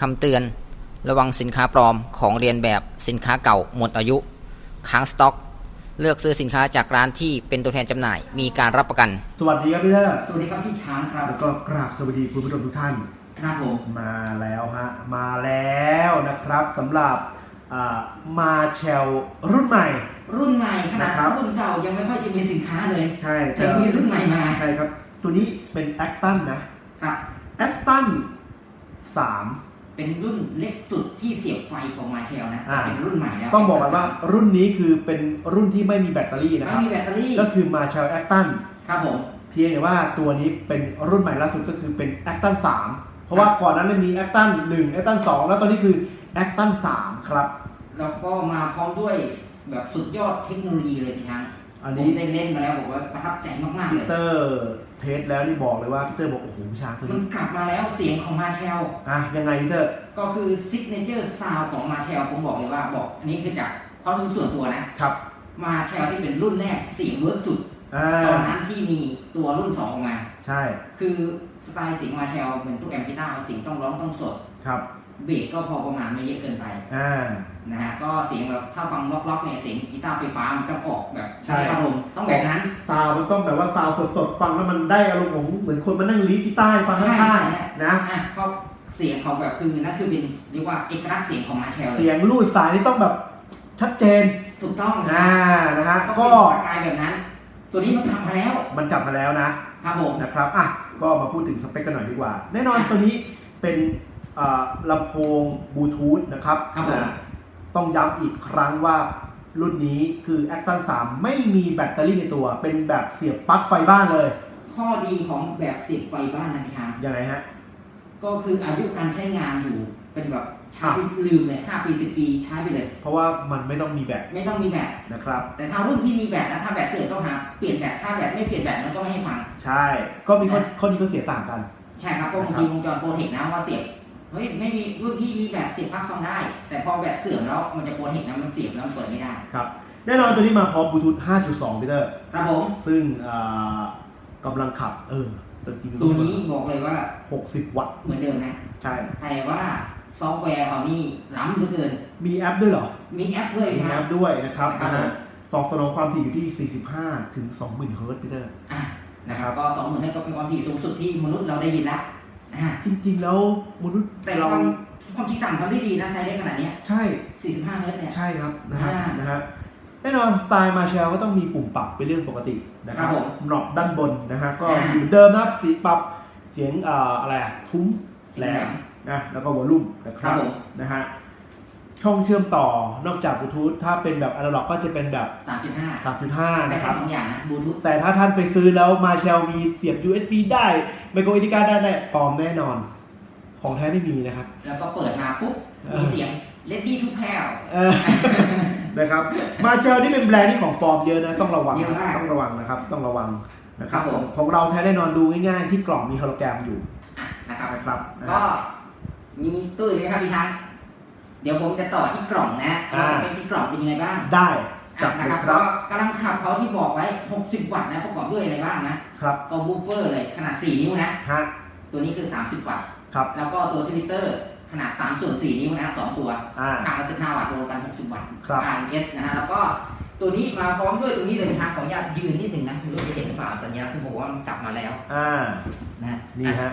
คำเตือน ระวังสินค้าปลอมของเรียนแบบสินค้าเก่าหมดอายุ ค้างสต็อก เลือกซื้อสินค้าจากร้านที่เป็นตัวแทนจำหน่าย มีการรับประกัน สวัสดีครับพี่เตอร์สวัสดีครับพี่ช้างครับ แล้วก็กราบสวัสดีคุณผู้ชมทุกท่าน ครับผม มาแล้วฮะ มาแล้วนะครับสำหรับมาเชลรุ่นใหม่ รุ่นใหม่ขนาดนะครับรุ่นเก่ายังไม่ค่อยจะมีสินค้าเลย ใช่แต่มีรุ่นใหม่มา ใช่ครับ ตัวนี้เป็นแอคตันนะครับแอคตันสาม เป็นรุ่นเล็กสุดที่เสียบไฟของมาเชลนะอ่า เป็นรุ่นใหม่แล้วต้องบอกกันว่ารุ่นนี้คือเป็นรุ่นที่ไม่มีแบตเตอรี่นะไม่ครับ มีแบตเตอรี่ก็คือมาเชลแอคตันครับผม เพียงแต่ว่าตัวนี้เป็นรุ่นใหม่ล่าสุดก็คือเป็นแอคตันสามเพราะว่าก่อนนั้นมันมีแอคตันหนึ่งแอคตันสองแล้วตอนนี้คือแอคตันสามครับ แล้วก็มาพร้อมด้วยแบบสุดยอดเทคโนโลยีเลยพี่ช้างอันผนี้มได้เล่นมาแล้วบอกว่าประทับใจมากๆพีเลย เตอร์ เทสแล้วนี่บอกเลยว่าพีเตอร์บอกโอ้โหช้างตัวมันนี้กลับมาแล้วเสียงของมาเชล อะยังไงพีเตอร์ ก็คือซิกเนเจอร์ซาวของมาเชลผมบอกเลยว่าบอกอันนี้คือจากความรู้สึกส่วนตัวนะ ครับ มาเชลที่เป็นรุ่นแรกเสียงเวิร์กสุด อ่า ตอนนั้นที่มีตัวรุ่น 2 ออกมา ใช่ คือสไตล์เสียงมาเชลเหมือนทุกแอมพิต้าร์เสียงต้องร้องต้องสด ครับ เบสก็พอประมาณไม่เยอะเกินไป อ่า นะฮะก็เสียงแบบถ้าฟังล็อกๆเนี่ยเสียงกีตาร์ไฟฟ้ามันก็ออกแบบใช่ อารมณ์ต้องแบบนั้นซาวด์มันต้องแบบว่าซาวด์สดๆ ฟังแล้วมันได้อารมณ์ของเหมือนคนมานั่งลีดกีตาร์ให้ฟังข้างๆนะ อะเขาเสียงเขาแบบคือนั่นคือเป็นเรียกว่าเอกลักษณ์เสียงของมาเชลเสียงรูดสายนี่ต้องแบบชัดเจนถูกต้องอ่านะฮะต้องก็เป็นประกายแบบนั้น ตัวนี้มันทำมาแล้วมันกลับมาแล้วนะครับผม นะครับอะก็มาพูดถึงสเปคกันหน่อยดีกว่า แน่นอนอะตัวนี้เป็นอ่าลำโพงบลูทูธนะครับครับผม อ่า ต้องย้ำอีกครั้งว่ารุ่นนี้คือ a c t a n 3 ไม่มีแบตเตอรี่ในตัว เป็นแบบเสียบปลั๊กไฟบ้านเลย ข้อดีของแบบเสียบไฟบ้านนะพี่ช้างยังไงฮะ ก็คืออายุการใช้งานอยู่เป็นแบบใช้ลืมเลย5ปี10ปีใช้ไปเลย เพราะว่ามันไม่ต้องมีแบตไม่ต้องมีแบตนะครับ แต่ถ้ารุ่นที่มีแบตนะถ้าแบตเสื่อมต้องหาเปลี่ยนแบตถ้าแบตไม่เปลี่ยนแบตมันก็ไม่ให้ฟัง ใช่ ก็มีข้อข้อดีข้อเสียต่างกัน ใช่ครับเพราะบางทีวงจรโปรเทคนะว่าเสียบ เฮ้ยไม่มีรุ่นที่มีแบตเสียบปลั๊กฟังได้ แต่พอแบตเสื่อมแล้วมันจะโปรเทคนะมันเสียบแล้วมันเปิดไม่ได้ ครับ แน่นอนตัวนี้มาพร้อมบลูทูธ5.2พีเตอร์ ครับผม ซึ่งอ่ากำลังขับ เออแต่จริงๆตัวนี้บอกเลยว่า 60 วัตต์ เหมือนเดิมนะ ใช่ แต่ว่าซอฟต์แวร์เขานี่ล้ำเหลือเกิน มีแอปด้วยเหรอ มีแอปด้วยมีพี่คแอรับ ปด้วยนะครับครับ นะฮะตอบสนองความถี่อยู่ที่ 45 ถึง 20,000เฮิร์ตซ์พีเตอร์ อะนะครับ ก็สองหมื่นให้ก็เป็นความถี่สูงสุดที่มนุษย์เราได้ยินแล้ว นะจริง ๆ แล้วมนุษย์แต่เราความความถี่ต่ำทำได้ดีนะไซส์เล็กขนาดเนี้ยใช่ 45เฮิร์ตซ์เนี่ย ใช่ครับนะฮะอ่านนะฮะแน่นอนสไตล์มาเชลก็ต้องมีปุ่มปรับเป็นเรื่องปกตินะครับครับผมหนอบด้านบนนะฮะก็อ่าอยู่เหมือนเดิมนะครับสีปรับเสียงอ่าอะไรอะทุ้มเสียแหลงแหลมมนะแล้วก็วอลลุ่มนะคครัรับบผม นะฮะ ช่องเชื่อมต่อนอกจากบลูทูธถ้าเป็นแบบอนาล็อกก็จะเป็นแบบ3.5 3.5 ได้นะคแค่รับ สองอย่างนะบลูทูธแต่ถ้าท่านไปซื้อแล้วมาเชลมีเสียบ USB ได้ไมโครอินดิกาได้ได้ปลอมแน่นอน ของแท้ไม่มีนะครับ แล้วก็เปิดมาปุ๊บเออมีเสียง ready to pair เออ นะครับ มาเชลนี่เป็นแบรนด์ที่ของปลอมเยอะนะ ต้องระวังเยอะมากต้องระวังนะครับ ต้องระวังนะครับครับผม ของเราแท้แน่นอนดูง่ายๆที่กล่องมีโฮโลแกรมอยู่อะนะครับ นะครับนะก็มีตู้เลยนะครับพี่ทัง เดี๋ยวผมจะต่อที่กล่องนะว่าจะเป็นที่กล่องเป็นยังไงบ้างได้จัอะบนะเลคยรับคก็รับกำลังขับเขาที่บอกไว้ 60 วัตต์นะประกอบด้วยอะไรบ้างนะครับก็บูฟเฟอร์เลยขนาด 4 นิ้วนะฮะตัวนี้คือ 30 วัตต์ครับแล้วก็ตัวทวิตเตอร์ขนาด3ส่วน4นิ้วนะสองตัวอ่าข้างละ15 วัตต์รวมกัน 60 วัตต์ครับ RMS นะฮะแล้วก็ตัวนี้มาพร้อมด้วยตรงนี้เลยทางขออนุญาตยืนนิดหนึ่งนะไม่รู้จะเห็นหรือเปล่าสัญลักษณ์ที่บอกว่ามันกลับมาแล้วอ่านะฮะนี่อะฮะ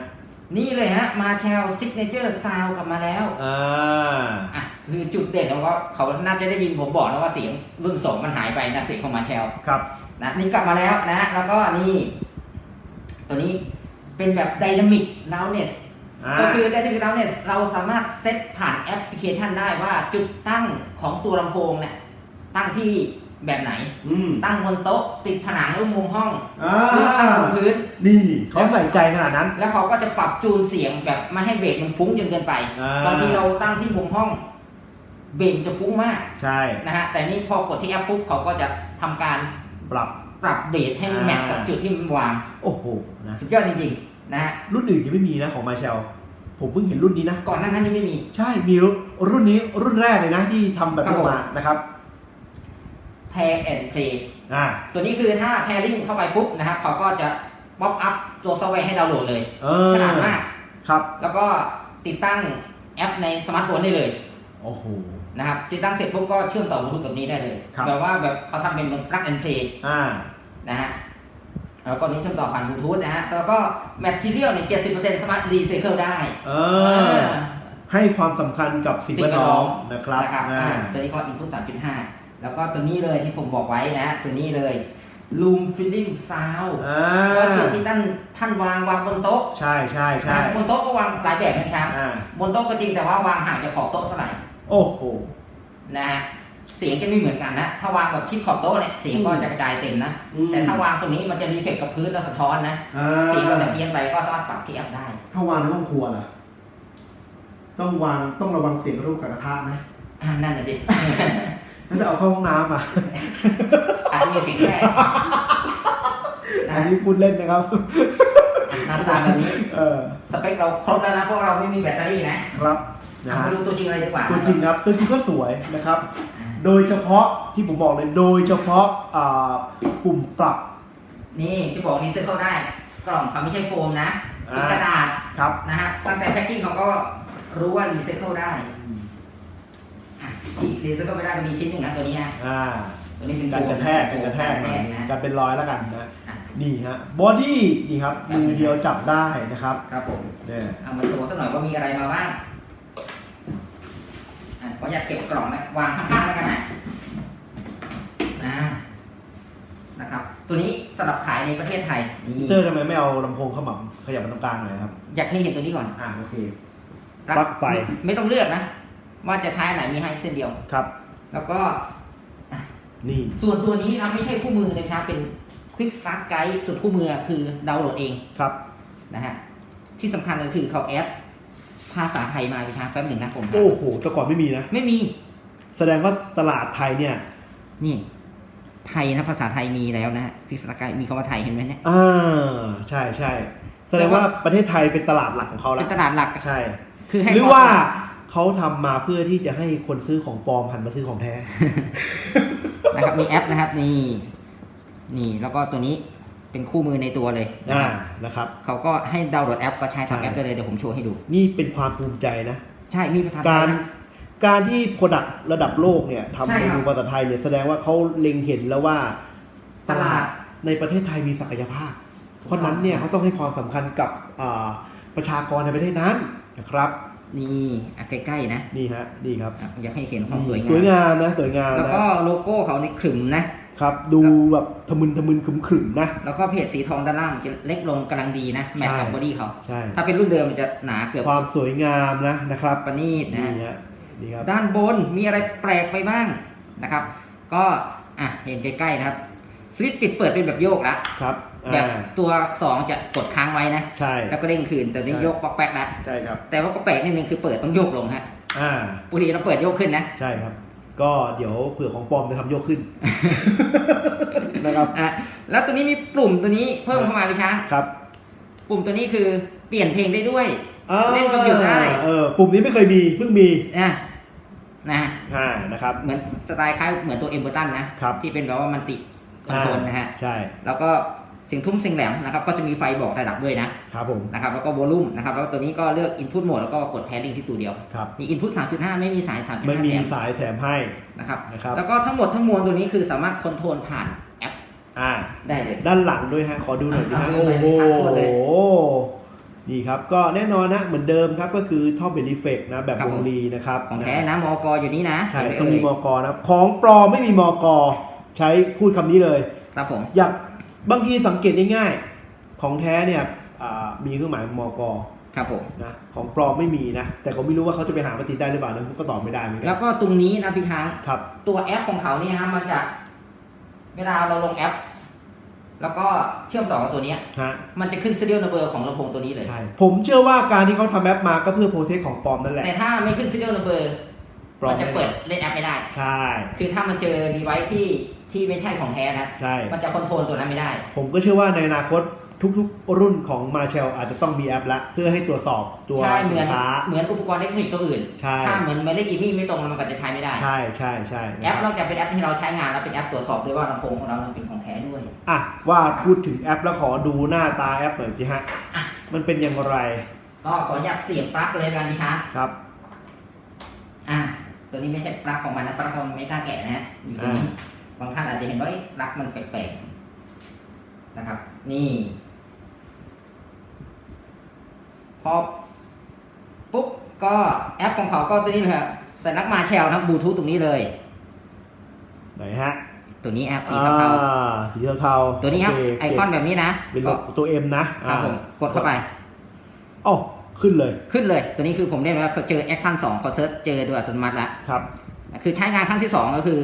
นี่เลยฮะ มาแชลซิกเนเจอร์ซาวกลับมาแล้วอ่าอะคือจุดเด่นของเขาเขาน่าจะได้ยินผมบอกแล้วว่าเสียงรุ่นสองมันหายไปนะเสียงของมาแชลครับนะนี่กลับมาแล้วนะ แล้วก็นี่ ตัวนี้เป็นแบบ Dynamic Loudness อ่าก็คือ Dynamic Loudness เราสามารถเซตผ่านแอปพลิเคชันได้ว่าจุดตั้งของตัวลำโพงเนี่ยตั้งที่ แบบไหน อืมตั้งบนโต๊ะ ติดผนังหรือมุมห้องอ่าหรือตั้งบนพื้น นี่เขาใส่ใจขนาดนั้น แล้วเขาก็จะปรับจูนเสียงแบบไม่ให้เบสมันฟุ้งจนเกินไปอ่า บางทีเราตั้งที่มุมห้อง เบสจะฟุ้งมากใช่ นะฮะแต่นี่พอกดที่แอปปุ๊บเขาก็จะทำการปรับ ปรับเบสให้มันอ่า แมทกับจุดที่มันวาง โอ้โหนะสุดยอดจริงๆนะฮะรุ่นอื่นยังไม่มีนะของมาเชลผมเพิ่งเห็นรุ่นนี้นะ ก่อนหน้านั้นยังไม่มี ใช่มีรุ่นนี้รุ่นแรกเลยนะที่ทำแบบครับนี้ผม มานะครับ Pair and Play อ่าตัวนี้คือถ้า pairing เข้าไปปุ๊บนะครับเขาก็จะป๊อปอัพตัวซอฟต์แวร์ให้ดาวน์โหลดเลยเออฉลาดมากครับ แล้วก็ติดตั้งแอปในสมาร์ทโฟนได้เลยโอ้โห นะครับติดตั้งเสร็จปุ๊บก็เชื่อมต่อบลูทูธกับนี้ได้เลยครับ แบบว่าแบบเขาทำเป็นเหมือน plug and play อ่า นะฮะแล้วก็นี้เชื่อมต่อผ่านบลูทูธนะฮะแล้วก็แมททีเรียลเนี่ยเจ็ดสิบเปอร์เซ็นต์สามารถรีไซเคิลได้เออให้ความสำคัญกับสิ่งแวดล้อมนะครับนะครับอ่าอ่าตัวนี้ก็ input 3.5 แล้วก็ตัวนี้เลยที่ผมบอกไว้นะฮะตัวนี้เลย Loom Filling Sound อ่าว่าจุดที่ท่านท่านวางวางบนโต๊ะใช่ใช่ใช่นะบนโต๊ะก็วางหลายแบบนะครับอ่าบนโต๊ะก็จริงแต่ว่าวางห่างจากขอบโต๊ะเท่าไหร่โอ้โห นะฮะเสียงจะไม่เหมือนกันนะถ้าวางแบบชิดขอบโต๊ะเนี่ยเสียงก็จะกระจายเต็มนะอืม แต่ถ้าวางตรงนี้มันจะรีเฟกกับพื้นแล้วสะท้อนนะอ่าเสียงก็จะเพี้ยนไปก็สามารถปรับที่แอปได้ ถ้าวางในห้องครัวล่ะ ต้องวางต้องระวังเสียงกระทบกับกระทะไหมอ่านั่นน่ะดิ นั่นจะเอาเข้าห้องน้ำอะอาจจะมีเสียงแทรกนะอันฮะนี้พูดเล่นนะครับหน้าตาแบบนี้เออสเปคเราครบแล้วนะเพราะเราไม่มีแบตเตอรี่นะครับนะเอาฮะมาดูตัวจริงเลยดีกว่าตัวจริงครับ ตัวจริงก็สวยนะครับ โดยเฉพาะที่ผมบอกเลยโดยเฉพาะอ่าปุ่มปรับ นี่ที่บอกรีไซเคิลได้ กล่องเขาไม่ใช่โฟมนะเป็นกระดาษครับนะฮะตั้งแต่แพ็กกิ้งเขาก็รู้ว่ารีไซเคิลได้ อะที่รีไซเคิลไม่ได้ก็มีชิ้นหนึ่งนะตัวนี้ฮะอ่าตัวนี้เป็นการกระแทกโฟการมกระแทกกระแทกนะการเป็นรอยแล้วกันนะอะนี่ฮะบอดี้นี่ครับมือเดียวจับได้นะครับครับผมเนี่ยเอามาโชว์สักหน่อยว่ามีอะไรมาบ้างอะขออยากเก็บกล่องนะวางข้างๆแล้วกันนะอ่านะครับ ตัวนี้สำหรับขายในประเทศไทยนี่เตอร์ทำไมไม่เอาลำโพงเข้ามาขยับมาตรงกลางหน่อยครับ อยากให้เห็นตัวนี้ก่อนอ่าโอเครับปลั๊กไฟม่ไม่ต้องเลือกนะ ว่าจะใช้อันไหนมีให้เส้นเดียว ครับ แล้วก็นี่ ส่วนตัวนี้นะไม่ใช่คู่มือนะครับ เป็น Quick Start Guide ส่วนคู่มือคือดาวน์โหลดเองครับนะฮะที่สำคัญก็คือเขาแอดภาษาไทยมาพี่ช้างแป๊บหนึ่งนะผม โอ้โหแต่ก่อนไม่มีนะ ไม่มี แสดงว่าตลาดไทยเนี่ย นี่ ไทยนะภาษาไทยมีแล้วนะฮะ Quick Start Guide มีคำว่าไทยเห็นไหมเนี่ย อ่า ใช่ใช่แสดงว่าประเทศไทยเป็นตลาดหลักของเขาเป็แล้วนตลาดหลัก ใช่ คือให้หรือว่า เขาทำมาเพื่อที่จะให้คนซื้อของปลอมหันมาซื้อของแท้นะครับมีแอปนะครับนี่นี่แล้วก็ตัวนี้เป็นคู่มือในตัวเลยนะอ่าครับนะครับเขาก็ให้ดาวน์โหลดแอปก็ใช้ใช่ทำแอปได้เลยเดี๋ยวผมโชว์ให้ดู นี่เป็นความภูมิใจนะ ใช่มีภาษาไทกายรนะการที่โปรดักระดับโลกเนี่ยทำใช่เมครับนูภาษาไทยเนี่ยแสดงว่าเขาเล็งเห็นแล้วว่าตลาดในประเทศไทยมีศักยภาพ เพราะฉะนั้นเนี่ยเขาต้องให้ความสำคัญกับอ่าประชากรในประเทศนั้นนะครับ นี่อะใกล้ๆนะนี่ฮะนี่ครับอะอยากให้เห็นความสวยงาสวยมงามนะสวยงามแล้วนะก็โลโก้เขาในขรึมนะ ครับ ดูแบบทะมึนทะมึนขึมขึมๆนะ แล้วก็เพจสีทองด้านล่างจะเล็กลงกำลังดีนะแมทกับบอดี้เขา ใช่ ถ้าเป็นรุ่นเดิมมันจะหนาเกือบความสวยงามนะนะครับประณีตนะนี่ฮะฮะนี่ครับด้านบนมีอะไรแปลกไปบ้างนะครับ ก็อะเห็นใกล้ๆนะครับสวิตช์ปิดเปิดเป็นแบบโยกละครับ แบบอ่าตัว2จะกดค้างไว้นะ ใช่ แล้วก็เด้งคืน แต่นี่ใช่โยกปอกแป๊กละใช่ครับ แต่ว่าก็แปลกนิดนึงคือเปิดต้องโยกลงฮะ อ่าปกติเราเปิดโยกขึ้นนะ ใช่ครับ ก็เดี๋ยวเผื่อของปลอมจะทำโยกขึ้นนะครับอะแล้วตัวนี้มีปุ่มตัวนี้เพิ่มเข้ามาพี่ช้างครับ ปุ่มตัวนี้คือเปลี่ยนเพลงได้ด้วยอ่าเล่นคอมพิวเตอร์ได้เออปุ่มนี้ไม่เคยมีเพิ่งมีนะนะอ่านะครับ เหมือนสไตล์คล้ายเหมือนตัวเอ็มเบอร์ตันนะครับที่เป็นแบบว่ามันติดคอนโทรลนะฮะ ใช่ แล้วก็ เสียงทุ่มเสียงแหลมนะครับก็จะมีไฟบอกระดับด้วยนะครับผมนะครับแล้วก็วอลลุ่มนะครับแล้วก็ตัวนี้ก็เลือก Input Mode แล้วก็กด Pairing ที่ตัวเดียวครับมี Input 3.5 ไม่มีสาย 3.5ไม่มีแถมสายแถมให้นะครับนะครับแล้วก็ทั้งหมดทั้งมวลตัวนี้คือสามารถคอนโทรลผ่านแอปอ่าได้เลยด้านหลังด้วยฮะขอดูหน่อยดิฮะเอาโอ้ไปโหเลยครับโทษเลยนี่ครับก็แน่นอนนะเหมือนเดิมครับก็คือท่อเบล e เฟกนะแบบครับวผงมลีนะครับของแท้นะมอกอยู่นี่นะใช่เห็นไหต้องมีเอ่มยกนะของปลอมไม่มีมกใช้พูดคำนี้เลยครับผมอยาก บางทีสังเกตง่ายๆ ของแท้เนี่ยอ่ามีเครื่องหมายมกครับผมนะของปลอมไม่มีนะ แต่ก็ไม่รู้ว่าเขาจะไปหามาติดได้หรือเปล่านะผมก็ตอบไม่ได้เหมือนกัแล้วก็ตรงนี้นะพี่ช้างครับตัวแอปของเขาเนี่ยฮะมันจะเวลาเราลงแอป แล้วก็เชื่อมต่อกับตัวเนี้ยฮะมันจะขึ้น serial number ของลำโพงตัวนี้เลยใช่ผมเชื่อว่าการที่เขาทำแอปมาก็เพื่อโปรเทคของปลอมนั่นแหละแต่ถ้าไม่ขึ้น serial number ปลอมมันจะเปิดเล่นแอปไม่ได้ ใช่ คือถ้ามันเจอ device ที่ ที่ไม่ใช่ของแท้นะใช่ มันจะคอนโทรลตัวนั้นไม่ได้ ผมก็เชื่อว่าในอนาคตทุกๆ รุ่นของมาเชลอาจจะต้องมีแอปละ เพื่อให้ตรวจสอบตัวใช่เหสิมือนนค้า เหมือนอุปกรณ์อิเล็กทรอนิกส์ตัวอื่น ใช่ ถ้าเหมือนหมายเลขอีมี่ไม่ตรงมันก็จะใช้ไม่ได้ ใช่ใช่ใช่แอนะปคนรัอบกจากเป็นแอปที่เราใช้งานแล้วเป็นแอปตรวจสอบด้วยว่าลำโพงของเรานั้นเป็นของแท้ด้วย อะว่าพูดถึงแอปแล้วขอดูหน้าตาแอปหน่อยสิฮะ อะ มันเป็นอย่างไรก็ขออนุญาตเสียบปลั๊กเลยกันพี่ช้างครับตัวนี้ไม่ใช่ปลั๊กของมันนะปลั๊กของมันไม่กล้าแกะนะฮะอยู่ตรงนี้ บางท่านอาจจะเห็นว่าเอ้ยปลั๊กมันแปลกๆนะครับ นี่พอปุ๊บก็แอปของเขาก็ตัวนี้เลยครับสัญลักษณ์มาแชลนะบลูทูธตรงนี้เลยไหนฮะ ตัวนี้แอปสีอ่าเทาสีเทาๆๆตัวนี้ครับโไอคอนแบบนี้นะเป็นก็ตัวเอ็มนะครับผมกดเข้าไปอ๋อขึ้นเลย ขึ้นเลย ตัวนี้คือผมเรียกว่าเขาเจอแอคขั้นสองเขาเซิร์ชเจอด้วยอัตโนมัติแล้วครับ คือใช้งานขั้นที่สองก็คือ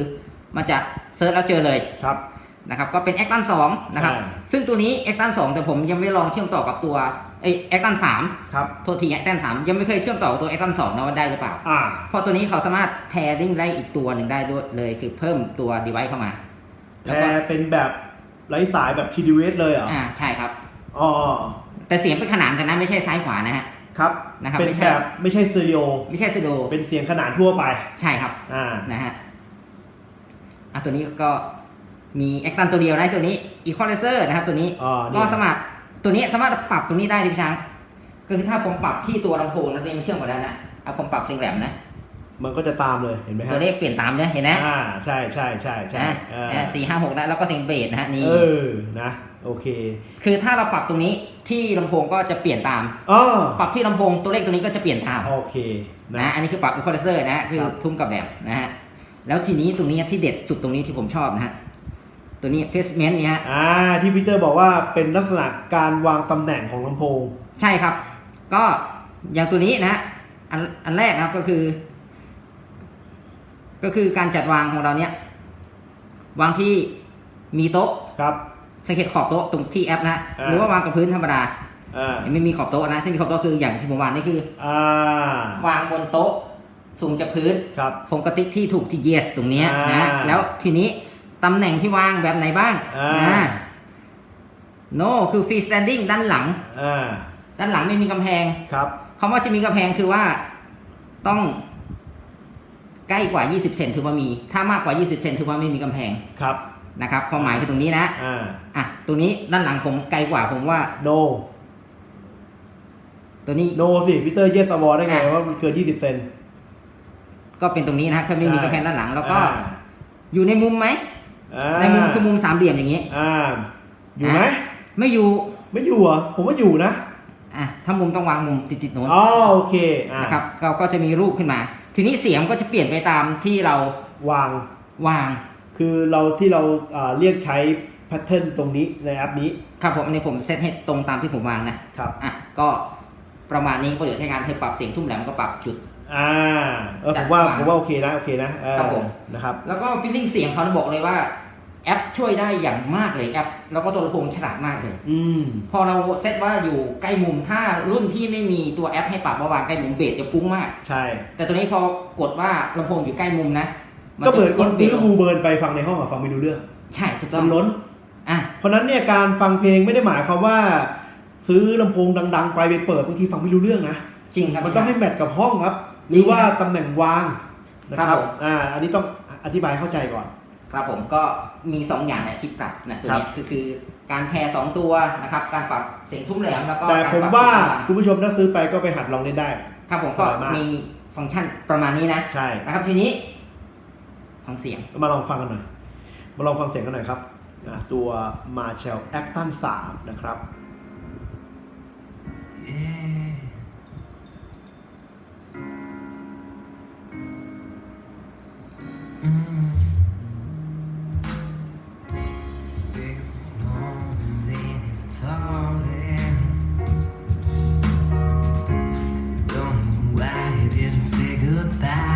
มันจะเซิร์ชแล้วเจอเลยครับนะครับก็เป็นแอคตันสองนะครับอ่าซึ่งตัวนี้แอคตันสองแต่ผมยังไม่ลองเชื่อมต่อกับตัวไอแอคตันสามครับโทษทีแอคตันสามยังไม่เคยเชื่อมต่อกับตัวแอคตันสองนะว่าได้หรือเปล่าอ่าเพราะตัวนี้เขาสามารถแพริ่งได้อีกตัวหนึ่งได้ด้วยเลยคือเพิ่มตัว device เข้ามาแพแล้วก็รเป็นแบบไร้สายแบบ TDS เลยเหรออ่าใช่ครับอ๋อแต่เสียงเป็นขนานกันนะไม่ใช่ซ้ายขวานะฮะครับนะครับเป็นไม่ใช่แบบไม่ใช่สเตอริโอไม่ใช่สโดเป็นเสียงขนานทั่วไป ใช่ครับอ่านะฮะ อะตัวนี้ก็มีแอคตันตัวเดียวนะตัวนี้ equalizer นะครับตัวนี้อ๋อนี่ ก็สามารถตัวนี้สามารถปรับตรงนี้ได้ดิพี่ช้าง ก็คือถ้าผมปรับที่ตัวลำโพงแล้วตัวนี้มันเชื่อมกันได้นะเอาผมปรับเสียงแหลมนะมันก็จะตามเลยเห็นไหมฮะตัวเลขเปลี่ยนตามเนี่ยเห็นไหมอ่าใช่ใช่ใช่ใช่นะอ่านะสี่ห้าหกนะแล้วก็เสียงเบสนะฮะนี่เออนะโอเคคือถ้าเราปรับตรงนี้ที่ลำโพงก็จะเปลี่ยนตาม อ๋อปรับที่ลำโพงตัวเลขตัวนี้ก็จะเปลี่ยนตามโอเคนะ นะอันนี้คือปรับ equalizer นะฮะคือครับ ทุ่มกับแหลมนะฮะ แล้วทีนี้ตรงนี้ที่เด็ดสุดตรงนี้ที่ผมชอบนะฮะตัวนี้ placement เนี่ยฮะอ่าที่พีเตอร์บอกว่าเป็นลักษณะการวางตำแหน่งของลำโพง ใช่ครับ ก็อย่างตัวนี้นะอันอันแรกนะครับก็คือ ก็คือการจัดวางของเราเนี้ยวางที่มีโต๊ะครับสังเกตขอบโต๊ะตรงที่แอปนะอ่าหรือว่าวางกับพื้นธรรมดาอ่าไม่มีขอบโต๊ะนะถ้ามีขอบโต๊ะคืออย่างที่ผมวางนี่คือ อ่าวางบนโต๊ะ สูงจากพื้นครับ ผมกระติ๊กที่ถูกที่ yes ตรงเนี้ยอ่านะแล้วทีนี้ตำแหน่งที่วางแบบไหนบ้างอ่านนะ no คือ free standing ด้านหลัง อ่าด้านหลังไม่มีกำแพงครับคำว่าจะมีกำแพงคือว่าต้องใกล้กว่า 20 เซนถือว่ามี ถ้ามากกว่า 20 เซนถือว่าไม่มีกำแพงครับนะครับความหมายคือตรงนี้นะอ่า อะตรงนี้ด้านหลังผมไกลกว่าผมว่า no ตัวนี้ no สิพีเตอร์เยสวอได้ไงอะว่ามันเกิน 20 เซน ก็เป็นตรงนี้นะคือไม่มีใช่กำแพงด้านหลัง แล้วก็อ่าอยู่ในมุมไหมอ่าในมุมคือมุมสามเหลี่ยมอย่างนี้อ่าอยู่ไหมไม่อยู่ไม่อยู่เหรอผมว่าอยู่นะอะถ้ามุมต้องวางมุมติดติดๆโน้นอ๋อโอเคอ่านะครับก็ก็จะมีรูปขึ้นมา ทีนี้เสียงก็จะเปลี่ยนไปตามที่เราวางวาง คือเราที่เราอ่าเรียกใช้แพทเทิร์นตรงนี้ในแอปนี้ ครับผมอันนี้ผมเซตให้ตรงตามที่ผมวางนะครับอะก็ประมาณนี้ก็เดี๋ยวใช้งานให้ปรับเสียงทุ่มแหลมก็ปรับจุด อ่าเออจัผดมว่าวางผมว่าโอเคนะโอเคนะเออครับผม นะครับแล้วก็ฟีลลิ่งเสียงเขาบอกเลยว่าแอปช่วยได้อย่างมากเลยแอป แล้วก็ตัวลำโพงฉลาดมากเลย อืมพอเราเซตว่าอยู่ใกล้มุมถ้ารุ่นที่ไม่มีตัวแอปให้ปรับว่าวางใกล้มุมเบสจะฟุ้งมาก ใช่ แต่ตัวนี้พอกดว่าลำโพงอยู่ใกล้มุมนะก็เหมือนคนซื้อจะลดบูเบิร์นไปฟังในห้องอะฟังไม่รู้เรื่องใช่ถูกต้มัองนล้น อะ เพราะฉะนั้นเนี่ยการฟังเพลงไม่ได้หมายความว่า ซื้อลำโพงดัง ๆ ไปไปเปิดบางทีฟังไม่รู้เรื่องนะจริงครับมันต้องให้แมทกับห้องครับ หจริรืงอว่าครับตำแหน่งวางนะคครัรับบผม อ่าอันนี้ต้องอธิบายให้เข้าใจก่อน ครับผมก็มีสองอย่างเนี่ยที่ปรับนะตัวเนี้ยคือคือการแพรสองตัวนะครับการปรับเสียงทุ่มแหลมแล้วก็แต่การผมปรับว่าจุดต่างๆคุณผู้ชมถ้าซื้อไปก็ไปหัดลองเล่นได้ ครับผมสก็บายมาก มีฟังก์ชันประมาณนี้นะใช่ นะครับทีนี้ ฟังเสียง มาลองฟังกันหน่อย มาลองฟังเสียงกันหน่อยครับอะตัว Marshall Acton 3 นะครับ It's goodbye.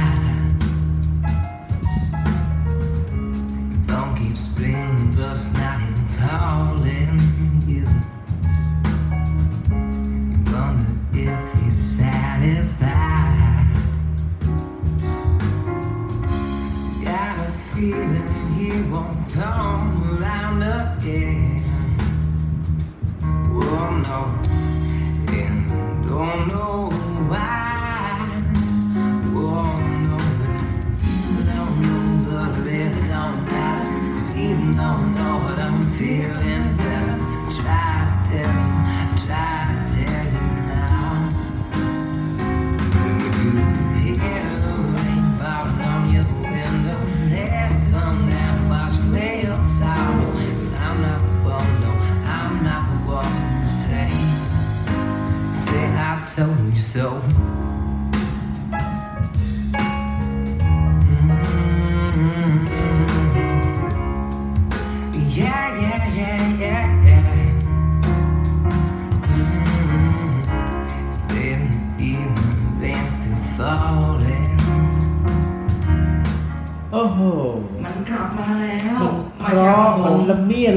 feeling the Try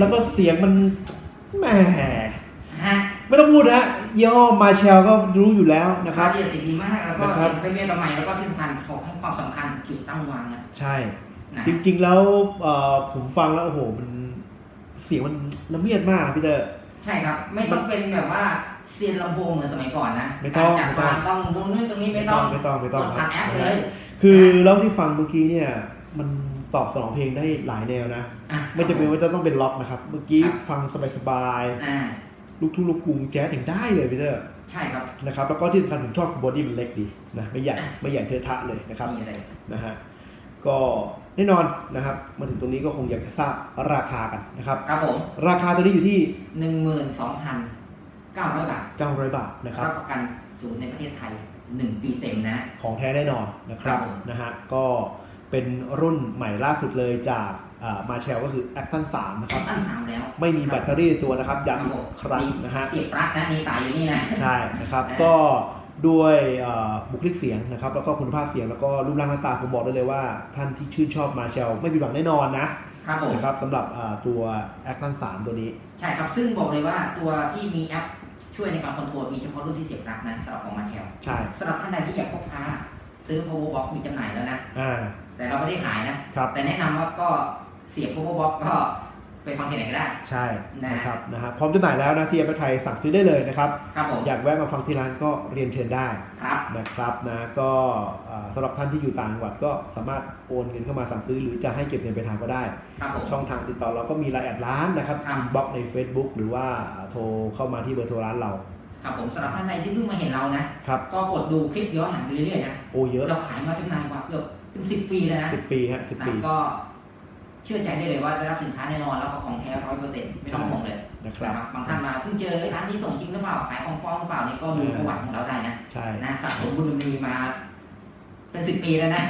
แล้วก็เสียงมันแหมฮะไม่ต้องพูดนะยี่ห้อมาเชลก็รู้อยู่แล้วนะคคารับเดียสีดีมากแล้วก็นะครับเสียงไปเมียละใหม่แล้วก็ที่สำคัญขอให้ความสำคัญจุดตั้งวางนะใช่ นะจริงๆแล้วเอ่อผมฟังแล้วโอ้โหมันเสียงมันละเมียดมากพี่เตอร์ ใช่ครับ ไม่ต้องเป็นแบบว่าเซียนลำโพงเหมือนสมัยก่อนนะไม่ต้อง การจัดวางต้องตรงนู้นตรงนี้ไม่ต้องไม่ต้องไม่ต้องกดไม่ต้องผ่านแอปเลย คือแล้วที่ฟังเมื่อกี้เนี่ย มัน ตอบสนองเพลงได้หลายแนวนะอะไม่จำเป็นว่าจะต้องเป็นล็อกนะครับ เมื่อกี้ครับฟังสบายอ่าๆลูกทุ่งลูกกรุงแจ๊สอย่างได้เลยพี่เตอร์ใช่ครับนะครับแล้วก็ที่สำคัญผมชอบบอดี้มันเล็กดีนะไม่ใหญ่อะไม่ใหญ่เทอะทะเลยนะครับ นี่เลยนะฮะก็แน่นอนนะครับมาถึงตรงนี้ก็คงอยากจะทราบราคากันนะครับ ครับผมราคาตัวนี้อยู่ที่ หนึ่งหมื่นสองพันเก้าร้อยบาท900 บาทนะครับ รับประกันศูนย์ในประเทศไทยหนึ่งปีเต็มนะ ของแท้แน่นอนนะครับครับผม นะฮะก็ เป็นรุ่นใหม่ล่าสุดเลยจากมาเชลก็คือ a c t o n 3นะแอครับ ปตั้นสามแล้วไม่มีแบตเตอรี่ในตัวนะครับครับย้ำอีผกมครั้งนะฮะ เสียบปลั๊กนะมีสายอยู่นี่นะ ใช่นะครับ นะ ก็ด้วยเอ่อบุคลิกเสียงนะครับ แล้วก็คุณภาพเสียงแล้วก็รูปร่างหน้าตาผมบอกได้เลยว่า ท่านที่ชื่นชอบมาเชลไม่ผิดหวังแน่นอนนะครับผม นะครับสำหรับอ่าตัว a c t o n 3ตัวนี้ ใช่ครับ ซึ่งบอกเลยว่าตัวที่มีแอปช่วยในการคอนโทรลมีเฉพาะรุ่นที่เสียบปลั๊กนะสำหรับของมาเชลใช่สำหรับท่านใดที่อยากพกพาซื้อ power box มีจำหน่ายแล้วนะ อ่า แต่เราไม่ได้ขายนะ ครับ แต่แนะนำว่าก็เสียบ power box ก็ไปฟังที่ไหนก็ได้ ใช่นะนะครับนะฮะพร้อมจำหน่ายแล้วนะที่แอปเปิลไทยสั่งซื้อได้เลยนะครับ ครับผม อยากแวะมาฟังที่ร้านก็เรียนเชิญได้ครับ นะครับนะก็เอ่อสำหรับท่านที่อยู่ต่างจังหวัดก็สามารถโอนเงินเข้ามาสั่งซื้อ หรือจะให้เก็บเงินไปลายทางก็ได้ ครับผม ช่องทางติดต่อเราก็มีไลน์แอดร้านนะครับครับ บล็อกใน Facebook หรือว่าโทรเข้ามาที่เบอร์โทรร้านเราครับผมสำหรับท่านใดที่เพิ่งมาเห็นเรานะ ครับ ก็กดดูคลิปย้อนหลังไปเรื่อยๆนะ โอ้เยอะ เราขายมาจำหน่ายกว่าเกือบ เป็นสิบปีแล้วนะสิบปีฮะสิบนะปีก็เชื่อใจได้เลยว่าได้รับสินค้าแน่นอนแล้วก็ของแท้ร้อยเปอร์เซ็นต์ไม่ต้องห่วงเลยนะครับนะครับบางท่านมาเพิ่งเจอร้านนี้ส่งจริงหรือเปล่าขายของปลอมหรือเปล่านี่ก็ดูเออประวัติของเราได้นะใช่นะสะสมบุญมีมา เป็นสิบปีแล้วนะ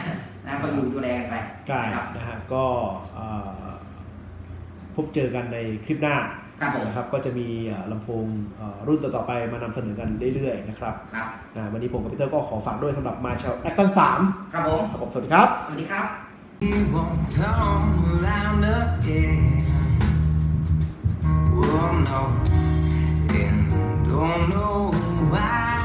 นะก็อยู่ดูแลกันไปกายนะครับนะฮะก็เอ่อพบเจอกันในคลิปหน้า นะครับก็จะมีลำโพงรุ่นต่อๆไปมานำเสนอกันเรื่อยๆนะครับครับวันนี้ผมกับพีเตอร์ก็ขอฝากด้วยสำหรับมาเชลแอคตันสามครับผมครับผมสวัสดีครับ สวัสดีครับ won't come around again. Well, no, and don't know why.